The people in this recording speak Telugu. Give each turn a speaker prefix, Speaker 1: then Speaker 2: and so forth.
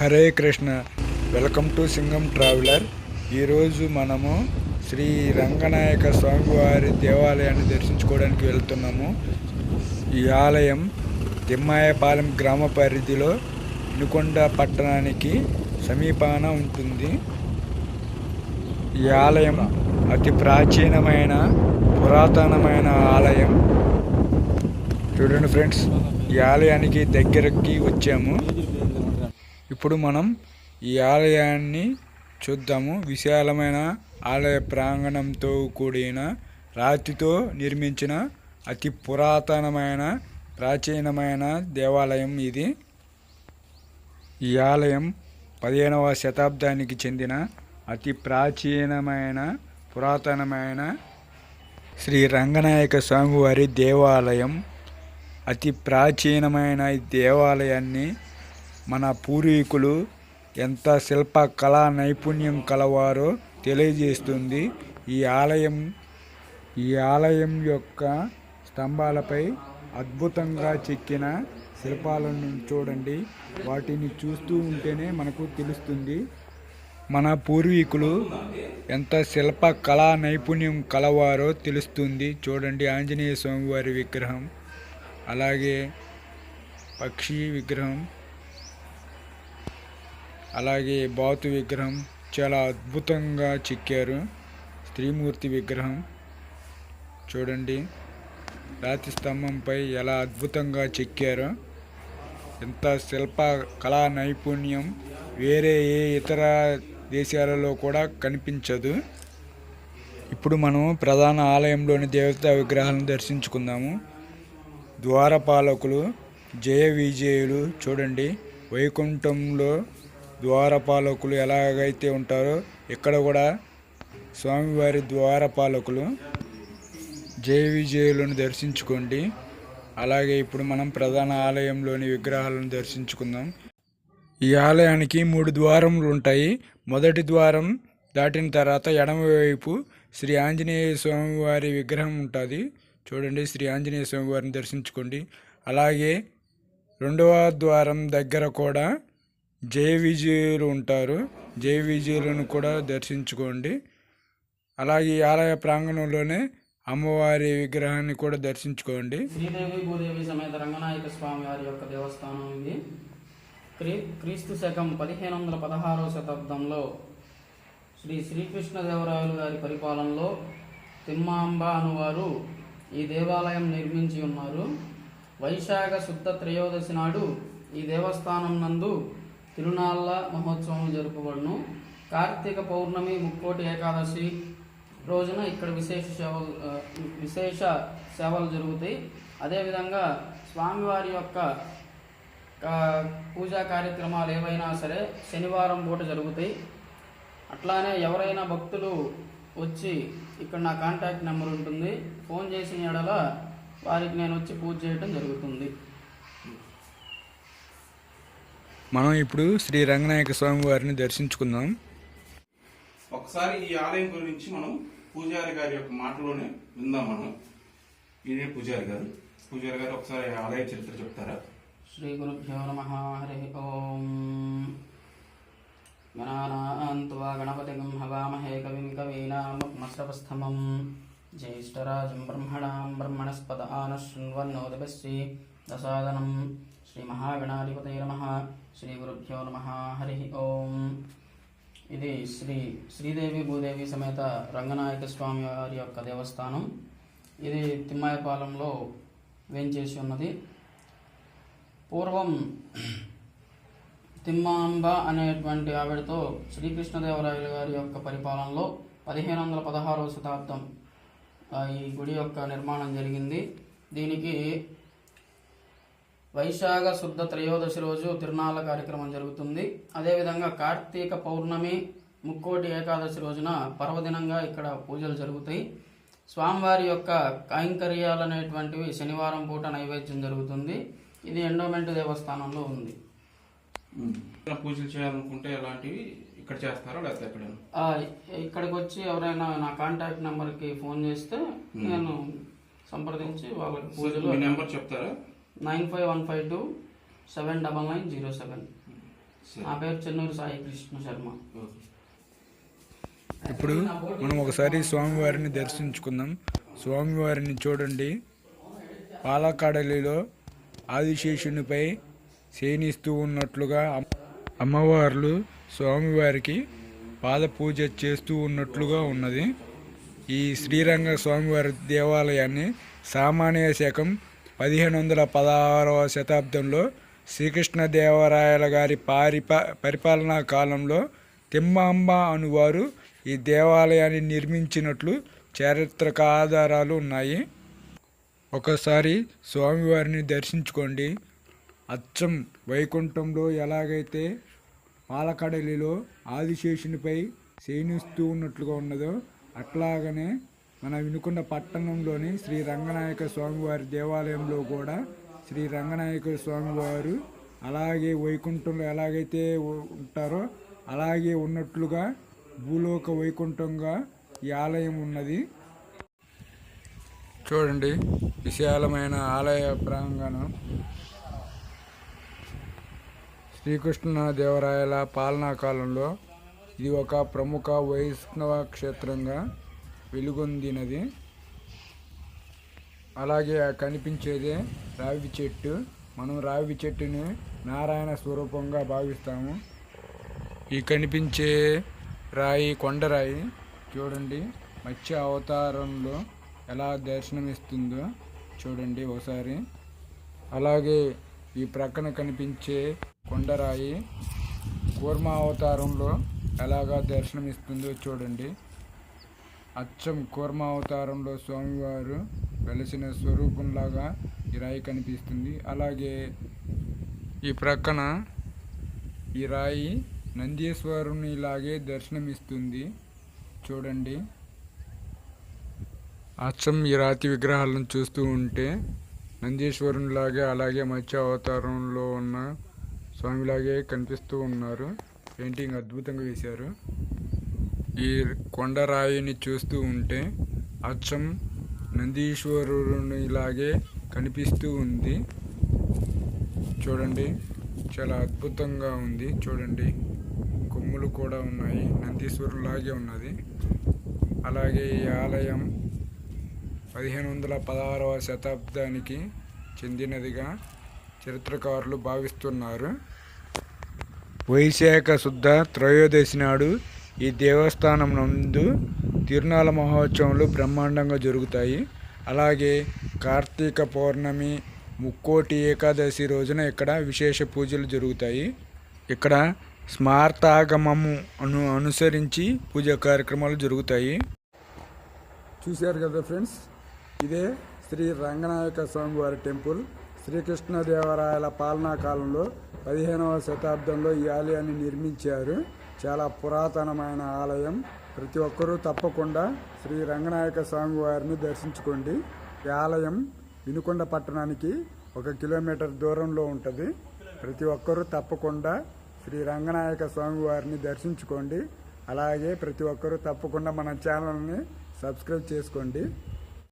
Speaker 1: Hare Krishna. Welcome to Singam traveller. ఈరోజు మనము శ్రీ రంగనాయక స్వామివారి దేవాలయాన్ని దర్శించుకోవడానికి వెళ్తున్నాము. ఈ ఆలయం తిమ్మాయపాలెం గ్రామ పరిధిలో వినుకొండ పట్టణానికి సమీపాన ఉంటుంది. ఈ ఆలయం అతి ప్రాచీనమైన పురాతనమైన ఆలయం. చూడండి ఫ్రెండ్స్ ఈ ఆలయానికి దగ్గరకి వచ్చాము. ఇప్పుడు మనం ఈ ఆలయాన్ని చూద్దాము. విశాలమైన ఆలయ ప్రాంగణంతో కూడిన రాతితో నిర్మించిన అతి పురాతనమైన ప్రాచీనమైన దేవాలయం ఇది. ఈ ఆలయం పదిహేనవ శతాబ్దానికి చెందిన అతి ప్రాచీనమైన పురాతనమైన శ్రీ రంగనాయక స్వామివారి దేవాలయం. అతి ప్రాచీనమైన ఈ దేవాలయాన్ని మన పూర్వీకులు ఎంత శిల్ప కళా నైపుణ్యం కలవారో తెలియజేస్తుంది ఈ ఆలయం ఈ ఆలయం యొక్క స్తంభాలపై అద్భుతంగా చెక్కిన శిల్పాలను చూడండి. వాటిని చూస్తూ ఉంటేనే మనకు తెలుస్తుంది మన పూర్వీకులు ఎంత శిల్ప కళా నైపుణ్యం కలవారో తెలుస్తుంది. చూడండి ఆంజనేయ స్వామివారి విగ్రహం అలాగే పక్షి విగ్రహం అలాగే బాతు విగ్రహం చాలా అద్భుతంగా చెక్కారు. స్త్రీమూర్తి విగ్రహం. చూడండి. రాతి స్తంభంపై ఎలా అద్భుతంగా చెక్కారో. ఎంత శిల్ప కళా నైపుణ్యం వేరే ఏ ఇతర దేశాలలో కూడా కనిపించదు. ఇప్పుడు మనం ప్రధాన ఆలయంలోని దేవతా విగ్రహాలను దర్శించుకుందాము. ద్వారపాలకులు జయ విజయులు చూడండి. వైకుంఠంలో ద్వారపాలకులు ఎలాగైతే ఉంటారో ఇక్కడ కూడా స్వామివారి ద్వారపాలకులు జయ విజయులను దర్శించుకోండి. అలాగే ఇప్పుడు మనం ప్రధాన ఆలయంలోని విగ్రహాలను దర్శించుకుందాం. ఈ ఆలయానికి మూడు ద్వారములు ఉంటాయి. మొదటి ద్వారం దాటిన తర్వాత ఎడమవైపు శ్రీ ఆంజనేయ స్వామివారి విగ్రహం ఉంటుంది. చూడండి శ్రీ ఆంజనేయ స్వామి వారిని దర్శించుకోండి. అలాగే రెండవ ద్వారం దగ్గర కూడా జయ విజయులు ఉంటారు. జయ విజయులను కూడా దర్శించుకోండి. అలాగే ఈ ఆలయ ప్రాంగణంలోనే అమ్మవారి విగ్రహాన్ని కూడా దర్శించుకోండి.
Speaker 2: శ్రీదేవి భూదేవి సమేత రంగనాయక స్వామి వారి యొక్క దేవస్థానం ఇది క్రీ క్రీస్తు శకం పదిహేను వందల పదహారవ శతాబ్దంలో శ్రీ శ్రీకృష్ణదేవరాయలు గారి పరిపాలనలో తిమ్మాంబ అనువారు ఈ దేవాలయం నిర్మించి ఉన్నారు. వైశాఖ శుద్ధ త్రయోదశి నాడు ఈ దేవస్థానం నందు తిరునాళ్ళ మహోత్సవం జరుపబడును. కార్తీక పౌర్ణమి ముక్కోటి ఏకాదశి రోజున ఇక్కడ విశేష సేవలు విశేష సేవలు జరుగుతాయి. అదేవిధంగా స్వామివారి యొక్క పూజా కార్యక్రమాలు ఏవైనా సరే శనివారం పూట జరుగుతాయి. అట్లానే ఎవరైనా భక్తులు వచ్చి ఇక్కడ నా కాంటాక్ట్ నెంబర్ ఉంటుంది. ఫోన్ చేసిన ఎడల వారికి నేను వచ్చి పూజ చేయడం జరుగుతుంది.
Speaker 1: మనం ఇప్పుడు శ్రీ రంగనాయక స్వామి వారిని దర్శించుకుందాం.
Speaker 3: ఒకసారి ఈ ఆలయం గురించి మనం పూజారి గారి యొక్క మాటలోనే విందాం మనం. ఈయనే పూజారి గారు. పూజారి గారు ఒకసారి ఆలయ చరిత్ర చెప్తారా?
Speaker 2: శ్రీ గురుభ్యో నమ హరి ఓం. గణానాన్వా గణపతిం హవామహే కవి కవీనామస్తమం జ్యేష్ఠరాజం బ్రహ్మణాం బ్రహ్మణస్పద ఆనశృణ్వన్నోదపశ్రీ దశాదనం శ్రీమహాగణాధిపతే నమ. శ్రీ గురుభ్యో నమ. హరి ఓం. ఇది శ్రీ శ్రీదేవి భూదేవి సమేత రంగనాయక స్వామి వారి యొక్క దేవస్థానం. ఇది తిమ్మాయపాలెంలో వేంచేసి ఉన్నది. పూర్వం తిమ్మాంబ అనేటువంటి ఆవిడతో శ్రీకృష్ణదేవరాయలు గారి యొక్క పరిపాలనలో పదిహేను వందల పదహారవ శతాబ్దం ఈ గుడి యొక్క నిర్మాణం జరిగింది. దీనికి వైశాఖ శుద్ధ త్రయోదశి రోజు తిరునాళ్ళ కార్యక్రమం జరుగుతుంది. అదేవిధంగా కార్తీక పౌర్ణమి ముక్కోటి ఏకాదశి రోజున పర్వదినంగా ఇక్కడ పూజలు జరుగుతాయి. స్వామివారి యొక్క కైంకర్యాలు అనేటువంటివి శనివారం పూట నైవేద్యం జరుగుతుంది. ఇది ఎండోమెంట్ దేవస్థానంలో ఉంది.
Speaker 3: పూజలు చేయాలనుకుంటే ఎలాంటివి ఇక్కడ చేస్తారా లేకపోతే
Speaker 2: ఇక్కడికి వచ్చి ఎవరైనా నా కాంటాక్ట్ నెంబర్కి ఫోన్ చేస్తే నేను సంప్రదించి వాళ్ళకి పూజలు
Speaker 3: నెంబర్ చెప్తారా?
Speaker 2: Nine five one five two seven double nine zero seven. నా పేరు చెన్నూరు సాయి కృష్ణ శర్మ.
Speaker 1: ఇప్పుడు మనం ఒకసారి స్వామివారిని దర్శించుకుందాం. స్వామివారిని చూడండి. పాలకాడలిలో ఆదిశేషునిపై శయనిస్తూ ఉన్నట్లుగా అమ్- అమ్మవార్లు స్వామివారికి పాద పూజ చేస్తూ ఉన్నట్లుగా ఉన్నది. ఈ శ్రీరంగ స్వామివారి దేవాలయాన్ని సామాన్య శకం పదిహేను వందల పదహారవ శతాబ్దంలో శ్రీకృష్ణదేవరాయల గారి పారిప పరిపాలనా కాలంలో తిమ్మాంబ అనువారు ఈ దేవాలయాన్ని నిర్మించినట్లు చారిత్రక ఆధారాలు ఉన్నాయి. ఒకసారి స్వామివారిని దర్శించుకోండి. అచ్చం వైకుంఠంలో ఎలాగైతే పాలకడలిలో ఆదిశేషునిపై శయనిస్తూ ఉన్నట్లుగా ఉన్నదో అట్లాగనే మన వినుకొండ పట్టణంలోని శ్రీ రంగనాయక స్వామివారి దేవాలయంలో కూడా శ్రీ రంగనాయక స్వామివారు అలాగే వైకుంఠంలో ఎలాగైతే ఉంటారో అలాగే ఉన్నట్లుగా భూలోక వైకుంఠంగా ఈ ఆలయం ఉన్నది. చూడండి విశాలమైన ఆలయ ప్రాంగణం. శ్రీకృష్ణ దేవరాయల పాలనా కాలంలో ఇది ఒక ప్రముఖ వైష్ణవ క్షేత్రంగా వెలుగొందినది. అలాగే కనిపించేదే రావి చెట్టు. మనం రావి చెట్టుని నారాయణ స్వరూపంగా భావిస్తాము. ఈ కనిపించే రాయి కొండరాయి చూడండి. మత్స్య అవతారంలో ఎలా దర్శనమిస్తుందో చూడండి ఒకసారి అలాగే ఈ ప్రక్కన కనిపించే కొండరాయి కూర్మ అవతారంలో ఎలాగా దర్శనమిస్తుందో చూడండి. అచ్చం కూర్మ అవతారంలో స్వామివారు వెలసిన స్వరూపంలాగా ఈ రాయి కనిపిస్తుంది. అలాగే ఈ ప్రక్కన ఈ రాయి నందీశ్వరునిలాగే దర్శనమిస్తుంది. చూడండి. అచ్చం ఈ రాతి విగ్రహాలను చూస్తూ ఉంటే నందీశ్వరునిలాగే అలాగే మత్స్య అవతారంలో ఉన్న స్వామిలాగే కనిపిస్తూ ఉన్నారు. పెయింటింగ్ అద్భుతంగా వేశారు. ఈ కొండరాయిని చూస్తూ ఉంటే అచ్చం నందీశ్వరునిలాగే కనిపిస్తూ ఉంది. చూడండి చాలా అద్భుతంగా ఉంది. చూడండి కొమ్ములు కూడా ఉన్నాయి. నందీశ్వరులాగే ఉన్నది. అలాగే ఈ ఆలయం పదిహేను వందల పదహారవ శతాబ్దానికి చెందినదిగా చరిత్రకారులు భావిస్తున్నారు. వైశాఖ శుద్ధ త్రయోదశి నాడు ఈ దేవస్థానం నందు తిరునాళ మహోత్సవాలు బ్రహ్మాండంగా జరుగుతాయి. అలాగే కార్తీక పౌర్ణమి ముక్కోటి ఏకాదశి రోజున ఇక్కడ విశేష పూజలు జరుగుతాయి. ఇక్కడ స్మార్తాగమము అను అనుసరించి పూజా కార్యక్రమాలు జరుగుతాయి. చూశారు కదా ఫ్రెండ్స్? ఇదే శ్రీ రంగనాయక స్వామివారి టెంపుల్. శ్రీకృష్ణదేవరాయల పాలనా కాలంలో పదిహేనవ శతాబ్దంలో ఈ ఆలయాన్ని నిర్మించారు. చాలా పురాతనమైన ఆలయం. ప్రతి ఒక్కరూ తప్పకుండా శ్రీ రంగనాయక స్వామి వారిని దర్శించుకోండి. ఈ ఆలయం వినుకొండ పట్టణానికి ఒక కిలోమీటర్ దూరంలో ఉంటుంది. ప్రతి ఒక్కరూ తప్పకుండా శ్రీ రంగనాయక స్వామి వారిని దర్శించుకోండి. అలాగే ప్రతి ఒక్కరూ తప్పకుండా మన ఛానల్ని సబ్స్క్రైబ్ చేసుకోండి.